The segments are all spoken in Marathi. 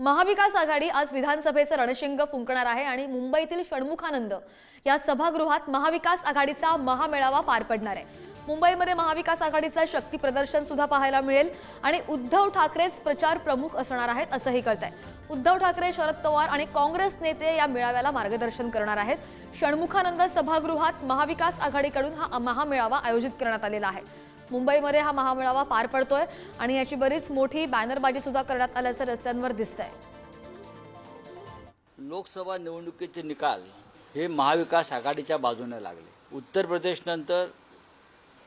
महाविकास आघाडी आज विधानसभेचं रणशिंग फुंकणार आहे आणि मुंबईतील षण्मुखानंद या सभागृहात महाविकास आघाडीचा महामेळावा पार पडणार आहे. मुंबईमध्ये महाविकास आघाडीचं शक्ती प्रदर्शन सुद्धा पाहायला मिळेल आणि उद्धव ठाकरेच प्रचार प्रमुख असणार आहेत असंही कळत आहे उद्धव ठाकरे शरद पवार आणि काँग्रेस नेते या मेळाव्याला मार्गदर्शन करणार आहेत. षण्मुखानंद सभागृहात महाविकास आघाडीकडून हा महामेळावा आयोजित करण्यात आलेला आहे. मुंबईमध्ये हा महामेळावा पार पडतोय आणि याची बरीच मोठी बॅनरबाजी सुद्धा करण्यात आल्याचं रस्त्यांवर दिसतंय. लोकसभा निवडणुकीचे निकाल हे महाविकास आघाडीच्या बाजूने लागले. उत्तर प्रदेश नंतर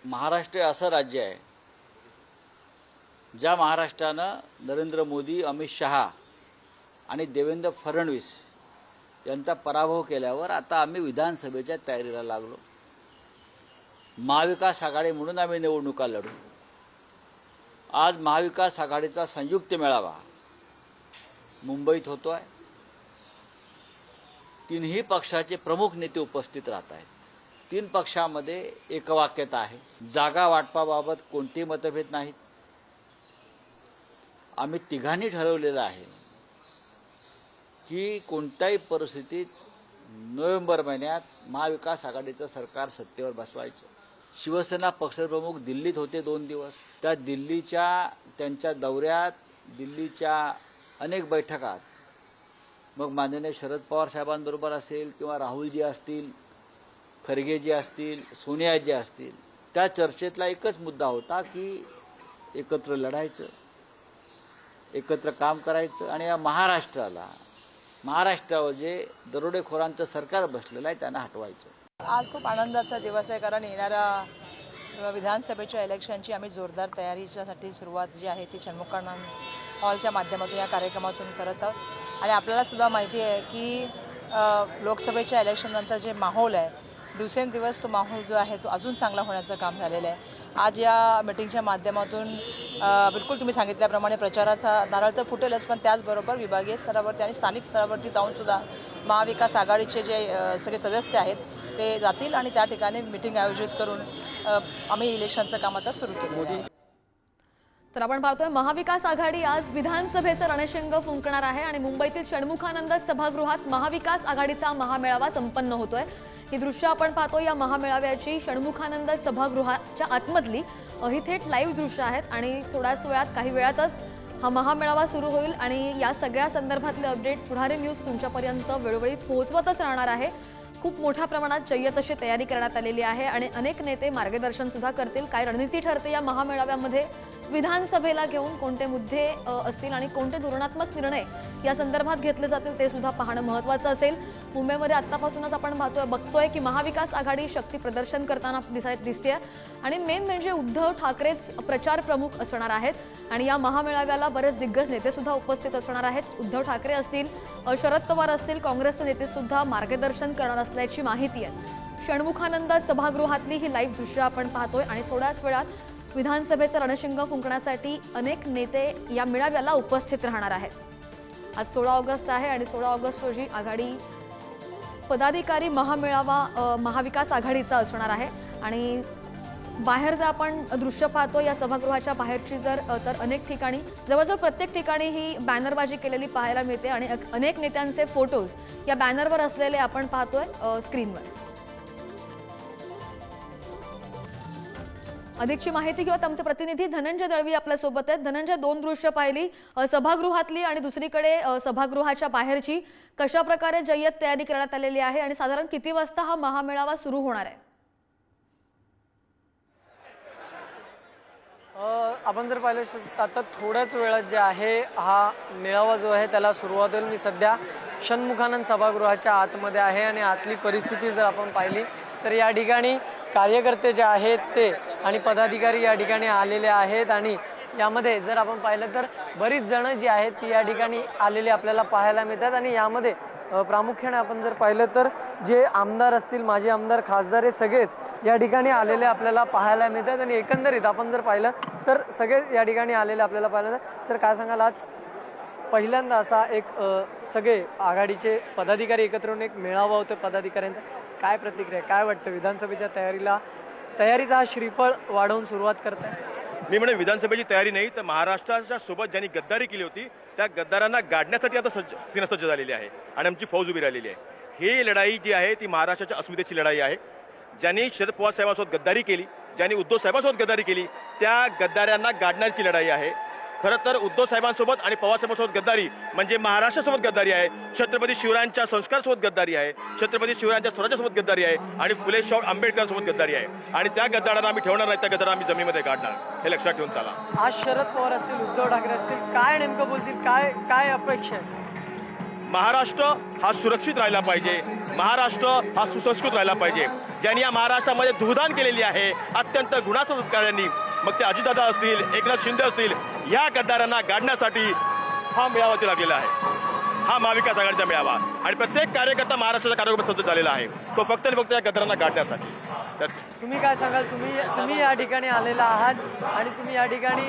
महाराष्ट्र असं राज्य आहे ज्या महाराष्ट्रानं नरेंद्र मोदी अमित शहा आणि देवेंद्र फडणवीस यांचा पराभव केल्यावर आता आम्ही विधानसभेच्या तयारीला लागलो. महाविकास आघाडी म्हणून आम्ही निवडणुका लढू. आज महाविकास आघाडीचा संयुक्त मेळावा मुंबईत होतो आहे तीनही पक्षाचे प्रमुख नेते उपस्थित राहत आहेत. तीन पक्षामध्ये एकवाक्यता आहे. जागा वाटपाबाबत कोणते मतभेद नाहीत. आम्ही तिघांनी ठरवलेलं आहे की कोणत्याही परिस्थितीत नोव्हेंबर महिन्यात महाविकास आघाडीचं सरकार सत्तेवर बसवायचं. शिवसेना पक्षप्रमुख दिल्लीत होते दोन दिवस. त्या दिल्लीच्या त्यांच्या दौऱ्यात दिल्लीच्या अनेक बैठकात मग माननीय शरद पवार साहेबांबरोबर असेल किंवा राहुलजी असतील खरगेजी असतील सोनियाजी असतील त्या चर्चेतला एकच मुद्दा होता की एकत्र लढायचं एकत्र काम करायचं. आणि या महाराष्ट्राला महाराष्ट्रावर जे दरोडेखोरांचं सरकार बसलेलं आहे त्यांना हटवायचं. आज खूप आनंदाचा दिवस आहे कारण येणाऱ्या विधानसभेच्या इलेक्शनची आम्ही जोरदार तयारीच्यासाठी सुरुवात जी आहे ती षण्मुखानंद हॉलच्या माध्यमातून या कार्यक्रमातून करत आहोत. आणि आपल्याला सुद्धा माहिती आहे की लोकसभेच्या इलेक्शननंतर जे माहोल आहे दिवसेंदिवस तो माहोल जो आहे तो अजून चांगला होण्याचं काम झालेलं आहे. आज या मिटिंगच्या माध्यमातून बिलकुल तुम्ही सांगितल्याप्रमाणे प्रचाराचा नारळ तर फुटेलच पण त्याचबरोबर विभागीय स्तरावरती आणि स्थानिक स्तरावरती जाऊन सुद्धा महाविकास आघाडीचे जे सगळे सदस्य आहेत ते जातील आणि त्या ठिकाणी मिटिंग आयोजित करून आम्ही इलेक्शनचं काम आता सुरू केलं तर आपण पाहतोय महाविकास आघाडी आज विधानसभेचं रणशिंग फुंकणार आहे आणि मुंबईतील षण्मुखानंद सभागृहात महाविकास आघाडीचा महामेळावा संपन्न होतोय. ही दृश्य आपण पाहतो या महामेळाव्याची षण्मुखानंद सभागृहाच्या आतमधली अ, ही थेट लाईव्ह दृश्य आहेत आणि थोड्याच वेळात काही वेळातच हा महामेळावा सुरू होईल आणि या सगळ्या संदर्भातले अपडेट्स पुढारी न्यूज तुमच्यापर्यंत वेळोवेळी पोहोचवतच राहणार आहे. खूप मोठ्या प्रमाणात जय्यत अशी तयारी करण्यात आलेली आहे आणि अनेक नेते मार्गदर्शन सुद्धा करतील. काय रणनीती ठरते या महामेळाव्यामध्ये? विधानसभेला घेऊन कोणते मुद्दे असतील आणि कोणते धोरणात्मक निर्णय या संदर्भात घेतले जातील ते सुद्धा पाहणं महत्त्वाचं असेल. मुंबईमध्ये आत्तापासूनच आपण पाहतोय बघतोय की महाविकास आघाडी शक्ती प्रदर्शन करताना दिसाय दिसते आणि मेन म्हणजे उद्धव ठाकरेच प्रचार प्रमुख असणार आहेत आणि या महामेळाव्याला बरेच दिग्गज नेते सुद्धा उपस्थित असणार आहेत. उद्धव ठाकरे असतील शरद पवार असतील काँग्रेसचे नेते सुद्धा मार्गदर्शन करणार असल्याची माहिती आहे. षण्मुखानंद सभागृहातली ही लाईव्ह दृश्य आपण पाहतोय आणि थोड्याच वेळात विधानसभेचं रणशिंग फुंकण्यासाठी अनेक नेते या मेळाव्याला उपस्थित राहणार आहेत. आज सोळा ऑगस्ट आहे आणि सोळा ऑगस्ट रोजी आघाडी पदाधिकारी महामेळावा महाविकास आघाडीचा असणार आहे. आणि बाहेर जर आपण दृश्य पाहतो या सभागृहाच्या बाहेरची जर तर अनेक ठिकाणी जवळजवळ प्रत्येक ठिकाणी ही बॅनरबाजी केलेली पाहायला मिळते आणि अनेक नेत्यांचे फोटोज या बॅनरवर असलेले आपण पाहतोय स्क्रीनवर. अधिकची माहिती घेऊयात. आमचे प्रतिनिधी धनंजय दळवी आपल्यासोबत आहेत. धनंजय दोन दृश्य पाहिली सभागृहातली आणि दुसरीकडे सभागृहाच्या बाहेरची. कशा प्रकारे जय्यत तयारी करण्यात आलेली आहे आणि साधारण किती वाजता हा महामेळावा सुरू होणार आहे? आपण जर पाहिलं आता थोड्याच वेळात जे आहे हा मेळावा जो आहे त्याला सुरुवात होईल. मी सध्या षण्मुखानंद सभागृहाच्या आतमध्ये आहे आणि आतली परिस्थिती जर आपण पाहिली तर या ठिकाणी कार्यकर्ते जे आहेत ते आणि पदाधिकारी या ठिकाणी आलेले आहेत. आणि यामध्ये जर आपण पाहिलं तर बरीच जणं जी आहेत ती या ठिकाणी आलेली आपल्याला पाहायला मिळतात. आणि यामध्ये प्रामुख्याने आपण जर पाहिलं तर जे आमदार असतील माजी आमदार खासदार हे सगळेच या ठिकाणी आलेले आपल्याला पाहायला मिळतात. आणि एकंदरीत आपण जर पाहिलं तर सगळे या ठिकाणी आलेले आपल्याला पाहायला मिळतात. तर काय सांगाल आज पहिल्यांदा असा एक सगळे आघाडीचे पदाधिकारी एकत्र येऊन एक मेळावा होतो पदाधिकाऱ्यांचा. काय प्रतिक्रिया काय वाटतं विधानसभेच्या तयारीला? तयारीचा हा श्रीफळ वाढवून सुरुवात करताय. मी म्हणे विधानसभेची तयारी नाही तर महाराष्ट्राच्या सोबत ज्यांनी गद्दारी केली होती त्या गद्दारांना गाडण्यासाठी आता सज्ज सिनसज्ज झालेली आहे आणि आमची फौज उभी राहिलेली आहे. ही लढाई जी आहे ती महाराष्ट्राच्या अस्मितेची लढाई आहे. ज्यांनी शरद पवार साहेबांसोबत गद्दारी केली ज्यांनी उद्धव साहेबांसोबत गद्दारी केली त्या गद्दारांना गाडण्याची लढाई आहे. खरं तर उद्धव साहेबांसोबत आणि पवार साहेबांसोबत गद्दारी म्हणजे महाराष्ट्रासोबत गद्दारी आहे छत्रपती शिवरायांच्या संस्कारासोबत गद्दारी आहे छत्रपती शिवरायांच्या स्वराज्यासोबत गद्दारी आहे आणि फुले शाहू आंबेडकरांसोबत गद्दारी आहे. आणि त्या गद्दारांना आम्ही ठेवणार नाही त्या गद्दारांना आम्ही जमिनीमध्ये काढणार हे लक्षात ठेवून चाला. आज शरद पवार असतील उद्धव ठाकरे असतील काय नेमकं बोलतील काय काय अपेक्षा आहे? महाराष्ट्र हा सुरक्षित राहिला पाहिजे. महाराष्ट्र हा सुसंस्कृत राहिला पाहिजे. ज्यांनी या महाराष्ट्रामध्ये धुदान केलेली आहे अत्यंत गुणाचं कार्यांनी मग ते अजितदादा असतील एकनाथ शिंदे असतील या गद्दारांना गाडण्यासाठी हा मेळावा ते लागलेला आहे. हा महाविकास आघाडीचा मेळावा. आणि प्रत्येक कार्यकर्ता महाराष्ट्राच्या कार्यक्रमात सज्ज झालेला आहे. तो फक्त आणि फक्त या गद्दारांना गाडण्यासाठी. तुम्ही काय सांगाल? तुम्ही तुम्ही या ठिकाणी आलेला आहात आणि तुम्ही या ठिकाणी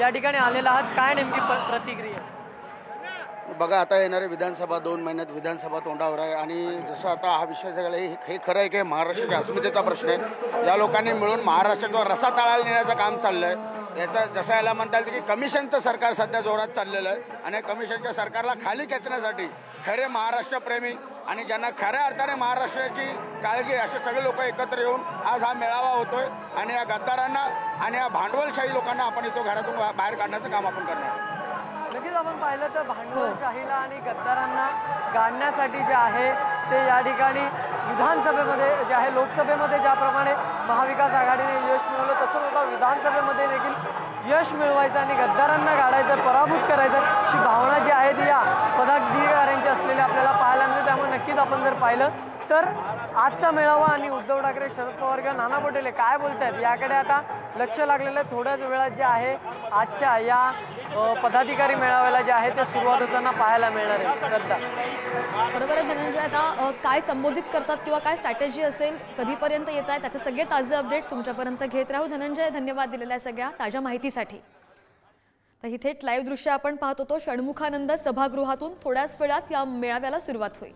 या ठिकाणी आलेला आहात. काय नेमकी प्रतिक्रिया? बघा आता येणारे विधानसभा दोन महिन्यात विधानसभा तोंडावर आहे. आणि जसं आता हा विषय सगळा हे हे खरं आहे की महाराष्ट्राच्या अस्मितेचा प्रश्न आहे. या लोकांनी मिळून महाराष्ट्राचा रसा तळाला नेण्याचं काम चाललं आहे याचा जसं याला म्हणता येईल की कमिशनचं सरकार सध्या जोरात चाललेलं आहे. आणि कमिशनच्या सरकारला खाली खेचण्यासाठी खरे महाराष्ट्रप्रेमी आणि ज्यांना खऱ्या अर्थाने महाराष्ट्राची काळजी असे सगळे लोक एकत्र येऊन आज हा मेळावा होतोय. आणि या गद्दारांना आणि या भांडवलशाही लोकांना आपण इथं घरातून बाहेर काढण्याचं काम आपण करणार नक्कीच आपण पाहिलं तर भांडवलशाहीला आणि गद्दारांना गाडण्यासाठी जे आहे ते या ठिकाणी विधानसभेमध्ये जे आहे लोकसभेमध्ये ज्याप्रमाणे महाविकास आघाडीने यश मिळवलं तसंच आता विधानसभेमध्ये देखील यश मिळवायचं आणि गद्दारांना गाडायचं पराभूत करायचं अशी भावना जी आहे ती या पदाधिकाऱ्यांची असलेली आपल्याला पाहायला मिळते. त्यामुळे नक्कीच आपण जर पाहिलं तर आजचा मेळावा आणि उद्धव ठाकरे शरद पवार किंवा नाना पटेल हे काय बोलतायत याकडे आता लक्ष लागलेलं आहे. थोड्याच वेळात जे आहे आजच्या या पदाधिकारी मेळाव्याला जे आहे ते सुरुवात होताना पाहायला मिळणार आहे. श्रद्धा बरोबर आहे धनंजय. आता काय संबोधित करतात किंवा काय स्ट्रॅटेजी असेल कधीपर्यंत येत आहे त्याचे सगळे ताजे अपडेट्स तुमच्यापर्यंत घेत राहू. धनंजय धन्यवाद दिलेल्या सगळ्या ताज्या माहितीसाठी. तर ही थेट लाईव्ह दृश्य आपण पाहत होतो. षण्मुखानंद सभागृहातून थोड्याच वेळात या मेळाव्याला सुरुवात होईल.